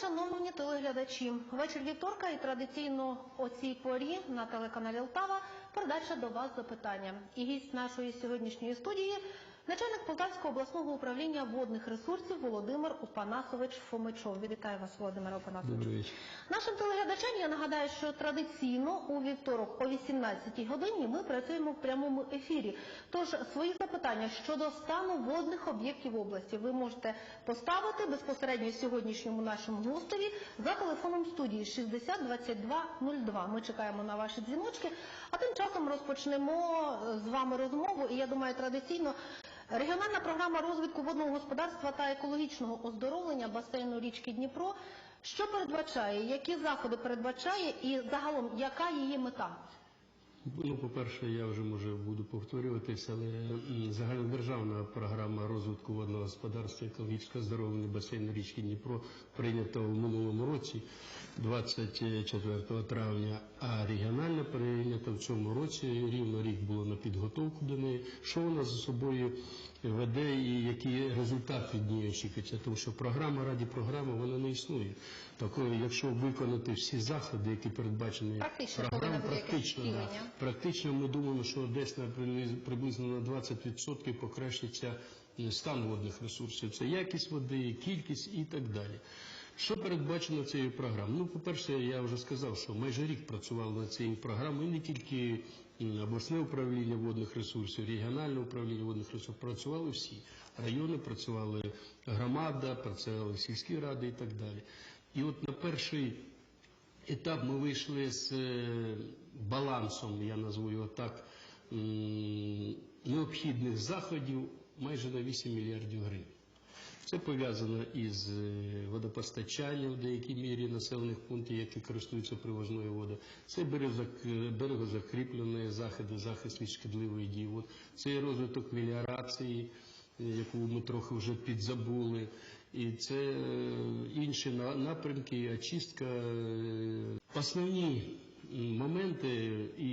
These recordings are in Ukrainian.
шановні телеглядачі. Вечір вівторка і традиційно о цій порі на телеканалі Лтава передача до вас запитання. І гість нашої сьогоднішньої студії начальник Полтавського обласного управління водних ресурсів Володимир Опанасович Фомичов. Вітаю вас, Володимир Опанасович. Добрий. Нашим телеглядачам я нагадаю, що традиційно у вівторок о 18 годині ми працюємо в прямому ефірі. Тож свої запитання щодо стану водних об'єктів області ви можете поставити безпосередньо сьогоднішньому нашому гостеві за телефоном студії 60 22 02. Ми чекаємо на ваші дзвіночки. А тим часом розпочнемо з вами розмову. І я думаю, традиційно Регіональна програма розвитку водного господарства та екологічного оздоровлення басейну річки Дніпро. Що передбачає, які заходи передбачає і загалом яка її мета? Ну, по-перше, я вже може буду повторюватися, але загальнодержавна програма розвитку водного господарства, екологічно здоров'я басейн річки Дніпро прийнята в минулому році, 24 травня, а регіональна прийнята в цьому році. Рівно рік було на підготовку до неї. Що вона за собою веде і які результати неї очікуються? Тому що програма раді програми вона не існує. Такої, якщо виконати всі заходи, які передбачені Практично якесь практично, да. Практично ми думаємо, що десь на приблизно- приблизно на 20% покращиться е, стан водних ресурсів. Це якість води, кількість і так далі. Що передбачено цією програмою? Ну, по-перше, я вже сказав, що майже рік працював над цією програмою, не тільки обласне управління водних ресурсів, регіональне управління водних ресурсів, працювали всі. Райони працювали громада, працювали сільські ради і так далі. І от на перший етап ми вийшли з е, балансом, я назву його так, необхідних заходів майже на 8 мільярдів гривень. Це пов'язано із е, водопостачанням в деякій мірі населених пунктів, які користуються привозною водою. Це берегозак- берегозакріплені заходи, захист від шкідливої дії вод. Це розвиток меліорації, е, яку ми трохи вже підзабули. І це е, інші на- напрямки, очистка. е, Основні моменти, і,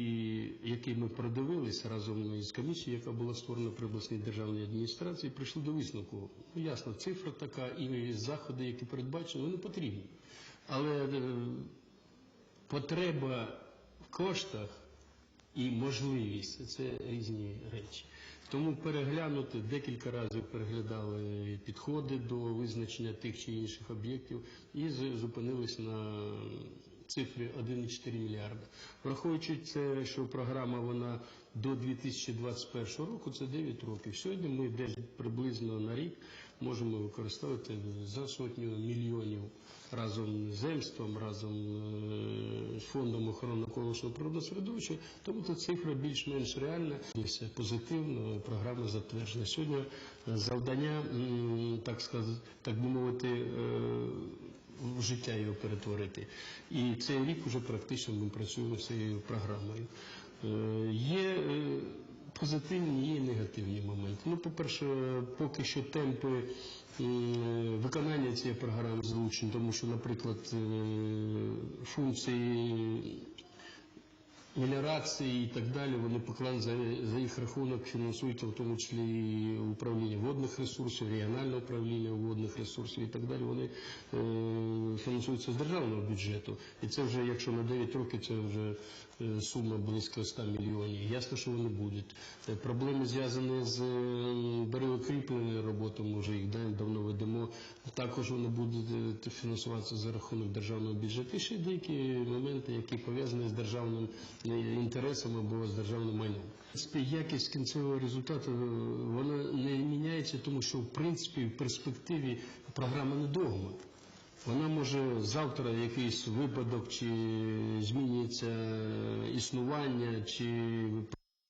які ми продивилися разом із комісією, яка була створена при обласній державній адміністрації, прийшли до висновку. Ну, ясно, цифра така, і заходи, які передбачені, вони потрібні. Але е, потреба в коштах і можливість це різні речі. Тому переглянути декілька разів переглядали підходи до визначення тих чи інших об'єктів і зупинились на цифрі 1,4 мільярда. Враховуючи це, що програма вона до 2021 року, це 9 років. Сьогодні ми десь приблизно на рік можемо використовувати за сотню мільйонів разом з земством, разом е, з фондом охорони навколишнього природного середовища. Тому ця цифра більш-менш реальна. Все позитивно, програма затверджена. Сьогодні завдання, так сказати, так би мовити, е, в життя його перетворити. І цей рік вже практично ми працюємо з цією програмою. Е, Є е, позитивні, є негативні моменти. Ну, по-перше, поки що темпи е, виконання цієї програми залучені, тому що, наприклад, функції меліорації і так далі, вони покладені за, за їх рахунок, фінансуються в тому числі і управління водних ресурсів, регіональне управління водних ресурсів і так далі. Вони е, фінансуються з державного бюджету. І це вже, якщо на 9 років, це вже сума близько 100 мільйонів. Ясно, що вони будуть. Е, Проблеми зв'язані з берегокріпленою роботою, ми вже їх давно ведемо. Також вони будуть е, фінансуватися за рахунок державного бюджету. І ще деякі моменти, які пов'язані з державним інтересом або з державним майном. Якість кінцевого результату вона не міняється, тому що в принципі в перспективі програма не догма. Вона може завтра якийсь випадок, чи змінюється існування, чи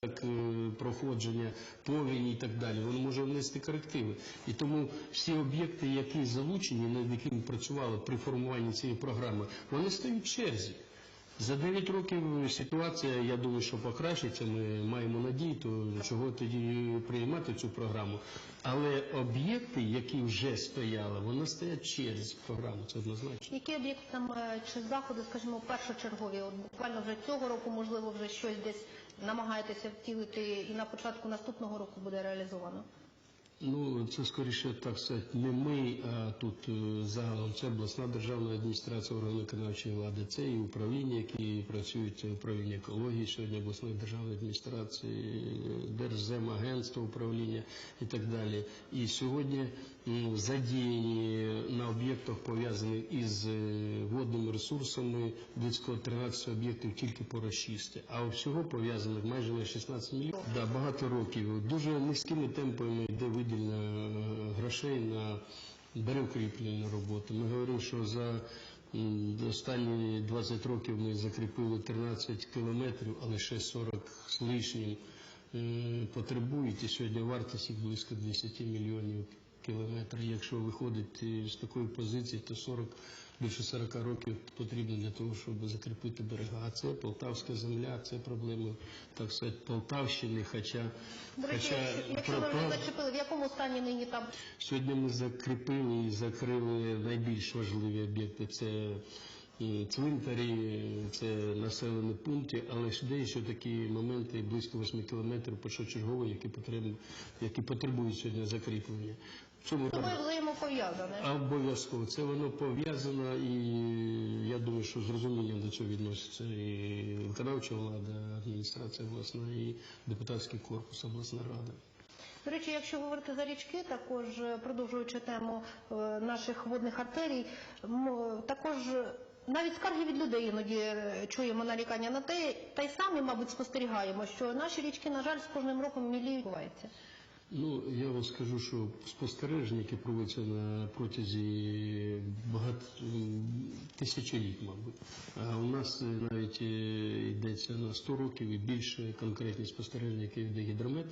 е, проходження повені і так далі, воно може внести корективи. І тому всі об'єкти, які залучені, над якими працювали при формуванні цієї програми, вони стають в черзі. За 9 років ситуація, я думаю, що покращиться. Ми маємо надію, то чого тоді приймати цю програму. Але об'єкти, які вже стояли, вони стоять через програму, це однозначно. Які об'єкти там е, чи заходи, скажімо, першочергові? От буквально вже цього року, можливо, вже щось десь намагаєтеся втілити, і на початку наступного року буде реалізовано. Ну, це скоріше так сказати, не ми, а тут е, загалом це обласна державна адміністрація органу виконавчої влади, це і управління, які працюють, це управління екології сьогодні обласної державної адміністрації, е, Держземагентство управління і так далі. І сьогодні задіяні на об'єктах пов'язаних із е, водними ресурсами близько 13 об'єктів тільки по розчисті, а всього пов'язаних майже на 16 мільйонів. Да, багато років. Дуже низькими темпами йде виділення е, грошей на берегокріплення роботи. Ми говоримо, що за останні 20 років ми закріпили 13 кілометрів, але ще 40 з лишнім е, потребують. І сьогодні вартість їх близько 10 мільйонів кілометрів. Якщо виходить е, з такої позиції, то 40 більше 40 років потрібно для того, щоб закріпити берега. А це полтавська земля, це проблеми, так сказати, Полтавщини. Хоча, До речі, хоча якщо, ви про- зачепили, в якому стані нині там Сьогодні ми закріпили і закрили найбільш важливі об'єкти. Це м, цвинтарі, це населені пункти, але ж є ще такі моменти близько 8 кілометрів першочергові, які потрібні, які потребують сьогодні закріплення. В цьому з тобою взаємопов'язане? а Обов'язково це воно пов'язано, і я думаю, що з розумінням до цього відноситься і виконавча влада, адміністрація обласна, і депутатський корпус обласної ради. До речі, якщо говорити за річки, також е, продовжуючи тему е, наших водних артерій, м, також е, навіть скарги від людей іноді е, чуємо нарікання на те, та й самі, мабуть, спостерігаємо, що наші річки, на жаль, з кожним роком міліють. Ну, я вам скажу, що спостереження, які проводяться на протязі багато тисячоліть, мабуть. А у нас навіть е, йдеться на 100 років і більше конкретні спостереження, які веде гідромет,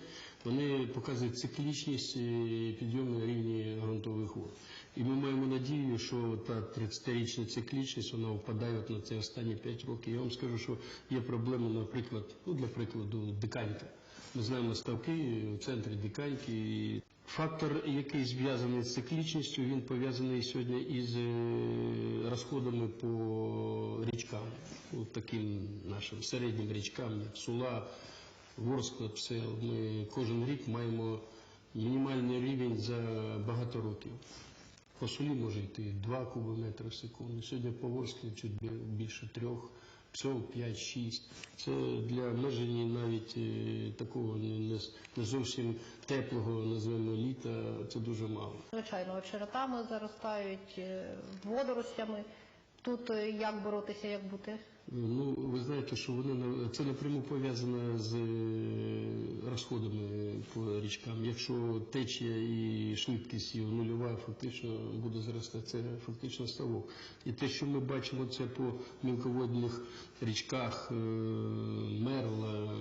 вони показують циклічність е, підйому рівня ґрунтових вод. І ми маємо надію, що та 30-річна циклічність вона впадає на ці останні 5 років. Я вам скажу, що є проблеми, наприклад, ну для прикладу, диканька. Ми знаємо ставки у центрі диканьки. Фактор, який зв'язаний з циклічністю, він пов'язаний сьогодні із е, розходами по річкам, таким нашим середнім річкам, як Сула, Ворскла, Псел. Ми кожен рік маємо мінімальний рівень за багато років. По Сулі може йти 2 кубометри в секунду. Сьогодні по Ворсклі чуть більше трьох, псов 5-6. Це для межені навіть е, такого не, зовсім теплого, називаємо літа, це дуже мало. Звичайно, очеретами заростають, е, водоростями. Тут е, як боротися, як бути? Ну, ви знаєте, що вони це напряму пов'язано з е, розходами по річкам. Якщо течія і швидкість його нульова, фактично буде зростати, це фактично ставок. І те, що ми бачимо, це по мілководних річках, е, Мерла,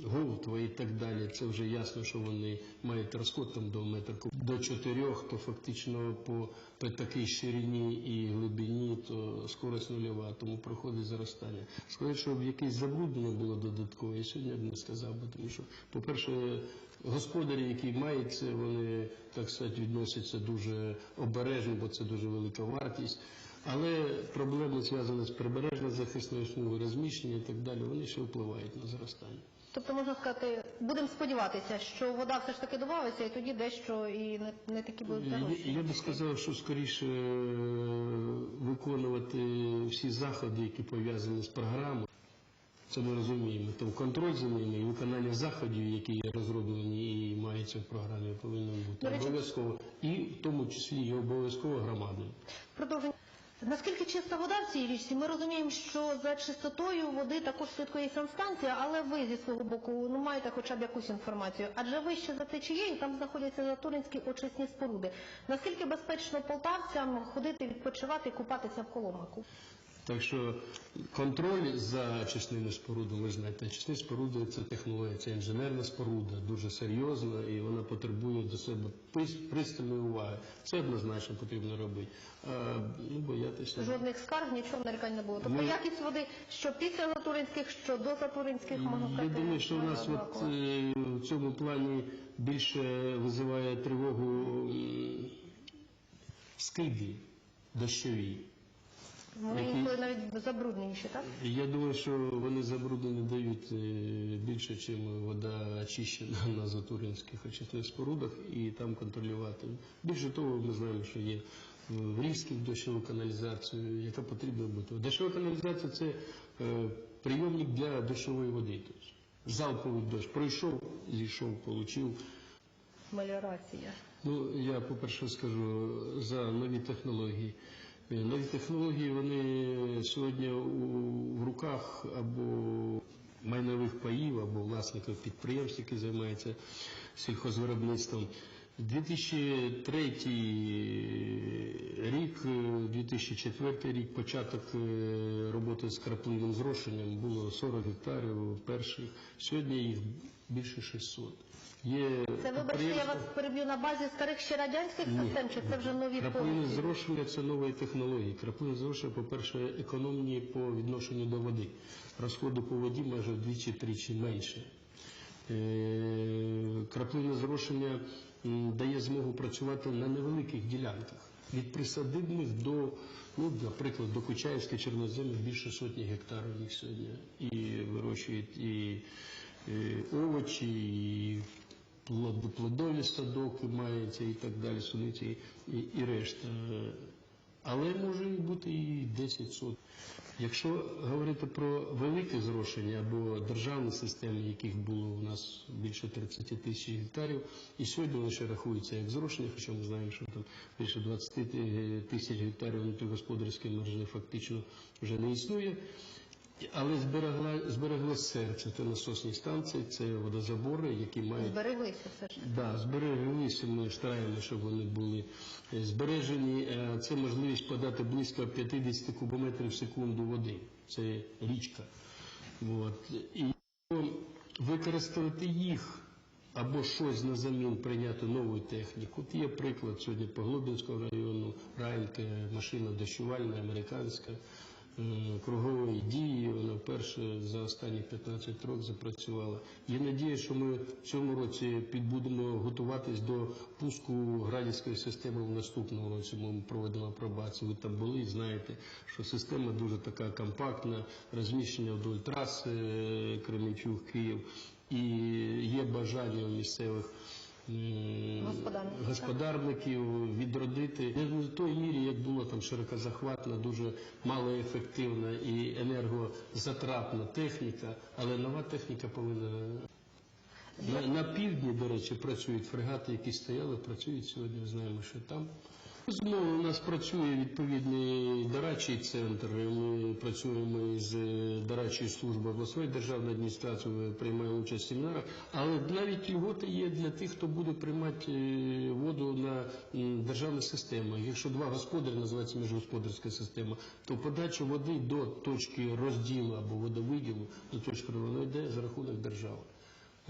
Голтва і так далі, це вже ясно, що вони мають розход там до метра. До чотирьох, то фактично по, по такій ширині і глибині, то скорость нульова, тому проходить зростання. Сказати, щоб якесь забруднення було додаткове, я сьогодні б не сказав, би, тому що, по-перше, господарі, які мають це, вони, так сказати, відносяться дуже обережно, бо це дуже велика вартість. Але проблеми зв'язані з прибережною захисною смугою, розміщення і так далі, вони ще впливають на зростання. Тобто можна сказати, будемо сподіватися, що вода все ж таки додавиться, і тоді дещо і не, не такі будуть Я, я би сказав, що скоріше е, виконувати всі заходи, які пов'язані з програмою. Це ми розуміємо. Там контроль за ними і виконання заходів, які є розроблені і маються в програмі, повинно бути обов'язково. І в тому числі і обов'язково громадою. Продовження. Наскільки чиста вода в цій річці, ми розуміємо, що за чистотою води також слідкує санстанція, але ви зі свого боку ну, маєте хоча б якусь інформацію. Адже вище за течією там знаходяться затуринські очисні споруди. Наскільки безпечно полтавцям ходити, відпочивати, купатися в Коломаку? Так що контроль за очисними спорудами, ви знаєте, очисні споруди це технологія, це інженерна споруда, дуже серйозна, і вона потребує до себе пристальної уваги. Це однозначно потрібно робити. А, ну, боятися. Жодних скарг, нічого нарікань не було. Тобто Ми- якість води, що після затуринських, що до затуринських, можна Я думаю, що у нас от, е, в цьому плані більше визиває тривогу м, скиди дощові. Вони Які- інколи навіть забрудненіші, так? Я думаю, що вони забруднені дають е, більше, ніж вода очищена на Затуринських очисних спорудах і там контролювати. Більше того, ми знаємо, що є в Рівській дощову каналізацію, яка потрібна бути. Дощова каналізація це е, прийомник для дощової води. Тобто залповий дощ пройшов, зійшов, отримав. Меліорація. Ну, я, по-перше, скажу за нові технології. Нові технології вони сьогодні в руках або майнових паїв, або власників підприємств, які займаються сільхозвиробництвом. 2003 рік, е, 2004 рік, початок е, роботи з краплинним зрошенням було 40 гектарів перших. Сьогодні їх більше 600. Є Це, вибачте, я вас переб'ю на базі старих ще радянських систем, чи це вже нові Краплинне повністю? зрошення це нові технології. Краплинне зрошення, по-перше, економні по відношенню до води. Розходу по воді майже вдвічі-тричі менше. Е, Краплинне зрошення дає змогу працювати на невеликих ділянках. Від присадибних до, ну, наприклад, до Кучаївської чорноземи більше сотні гектарів їх сьогодні. І вирощують і, і овочі, і плодові садоки мається і так далі, суниці і, і решта. Але може бути і 10 сот. Якщо говорити про велике зрошення або державні системи, яких було у нас більше 30 тисяч гектарів, і сьогодні лише ще рахуються як зрошення, хоча ми знаємо, що там більше 20 тисяч гектарів внутрігосподарської мережі фактично вже не існує. Але зберегла, зберегло серце, це насосні станції, це водозабори, які мають Збереглися все ж. Да, збереглися, ми стараємося, щоб вони були е, збережені. Е, Це можливість подати близько 50 кубометрів в секунду води. Це річка. От. І використати їх або щось на замін прийняти нову техніку. От є приклад сьогодні по Глобінському району, Райнка, машина дощувальна, американська. Е, Кругової дії, вона вперше за останні 15 років запрацювала. Є надія, що ми в цьому році підбудемо готуватись до пуску градівської системи в наступному році. Ми проведемо апробацію. Ви там були і знаєте, що система дуже така компактна, розміщення вдоль траси е, Кременчук, Київ. І є бажання у місцевих Господарників, господарників відродити не в той мірі, як була там широкозахватна, дуже малоефективна і енергозатратна техніка, але нова техніка повинна. На, на півдні, до речі, працюють фрегати, які стояли, працюють сьогодні. Знаємо, що там. Знову у нас працює відповідний дорадчий центр. Ми працюємо з дорадчою службою обласної державної адміністрації, ми приймаємо участь в семінарах. Але навіть льготи є для тих, хто буде приймати е, воду на м, державну систему. Якщо два господарі називається міжгосподарська система, то подача води до точки розділу або водовиділу до точки вона йде за рахунок держави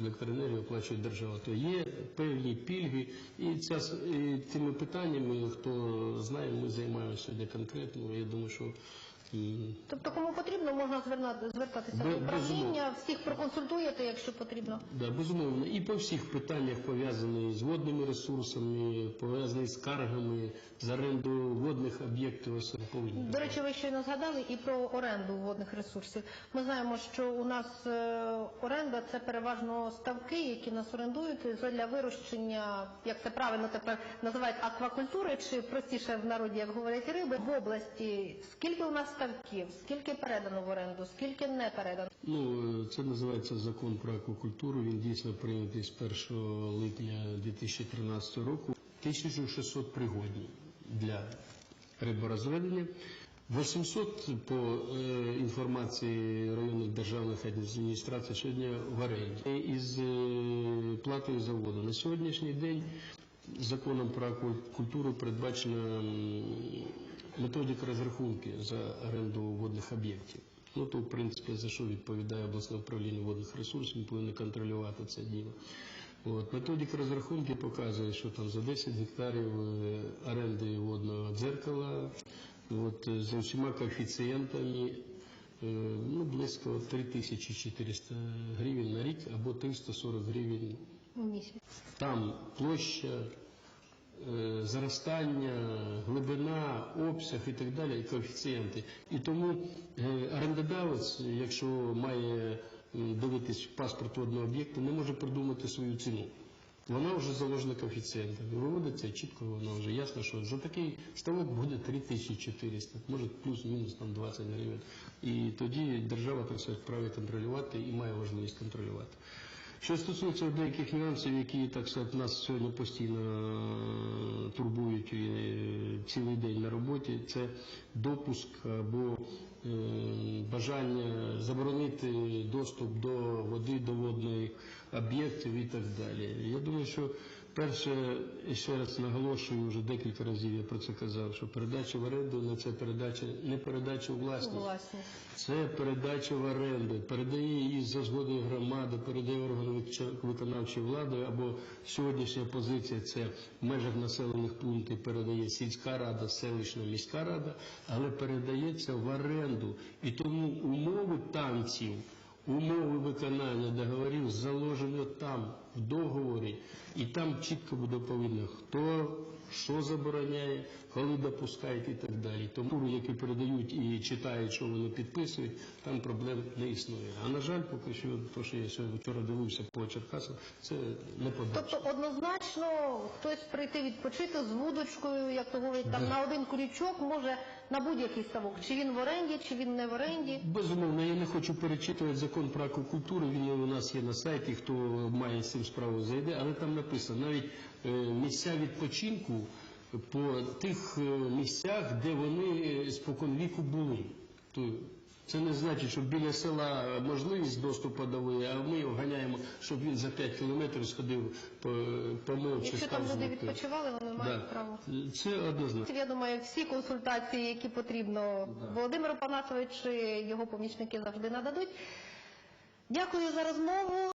електроенергію оплачує держава, то є певні пільги, і ця і цими питаннями, хто знає, ми займаємося сьогодні конкретно. Я думаю, що м, Тобто, кому потрібно, можна зверна- звертатися до управління, всіх проконсультуєте, якщо потрібно. да, безумовно, і по всіх питаннях пов'язані з водними ресурсами, пов'язані з скаргами, з оренду водних об'єктів особливо. До речі, ви щойно згадали і про оренду водних ресурсів. Ми знаємо, що у нас е, оренда це переважно ставки, які нас орендують для вирощення, як це правильно тепер називають аквакультури, чи простіше в народі, як говорять риби, в області. Скільки у нас ставків, скільки передано в оренду, скільки не передано? Ну, е, це називається закон про аквакультуру. Він дійсно прийнятий з 1 липня 2013 року. 1600 пригодні для риборозведення. 800 по е, інформації районних державних адміністрацій сьогодні в оренді. Із е, платою за воду. На сьогоднішній день законом про аквакультуру передбачена методика розрахунки за оренду водних об'єктів. Ну то в принципі за що відповідає обласне управління водних ресурсів, ми повинні контролювати це діло. От, методика розрахунки показує, що там за 10 гектарів е, оренди водного дзеркала, от, е, за всіма коефіцієнтами е, ну, близько 3400 гривень на рік або 340 гривень місяць? там площа, е, заростання, глибина, обсяг і так далі, і коефіцієнти. І тому е, орендодавець, якщо має дивитись паспорт водного об'єкту, не може придумати свою ціну. Вона вже заложена коефіцієнтами. Виводиться чітко, воно вже ясно, що за такий ставок буде 3400, може плюс-мінус там 20 гривень. І тоді держава, так сказати, вправі контролювати і має можливість контролювати. Що стосується деяких нюансів, які так сказати, нас сьогодні постійно е, турбують е, цілий день на роботі, це допуск або е, бажання заборонити доступ до води, до водних об'єктів і так далі. Я думаю, що перше, ще раз наголошую, вже декілька разів я про це казав, що передача в оренду не це передача, не передача у власність. Власність. Це передача в оренду, передає її за згодою громади, передає органу викча- виконавчої влади, або сьогоднішня позиція це в межах населених пунктів передає сільська рада, селищна міська рада, але передається в оренду. І тому умови танців, умови виконання договорів заложені там, в договорі, і там чітко буде повинно, хто що забороняє, коли допускають і так далі. Тому, які передають і читають, що вони підписують, там проблем не існує. А на жаль, поки що, то, що я сьогодні вчора дивився по Черкасам, це не побачив. Тобто однозначно хтось прийти відпочити з вудочкою, як то говорять, там на один крючок може на будь-який ставок. Чи він в оренді, чи він не в оренді. Безумовно, я не хочу перечитувати закон про аквакультуру, він у нас є на сайті, хто має з цим справу зайде, але там написано навіть е, місця відпочинку по тих е, місцях, де вони споконвіку були. Це не значить, що біля села можливість доступу до води, а ми його ганяємо, щоб він за 5 кілометрів сходив по- помив чи Якщо там став люди відпочивали, вони мають Да. право. Це однозначно. Я думаю, всі консультації, які потрібно Володимиру Панасовичу, його помічники завжди нададуть. Дякую за розмову.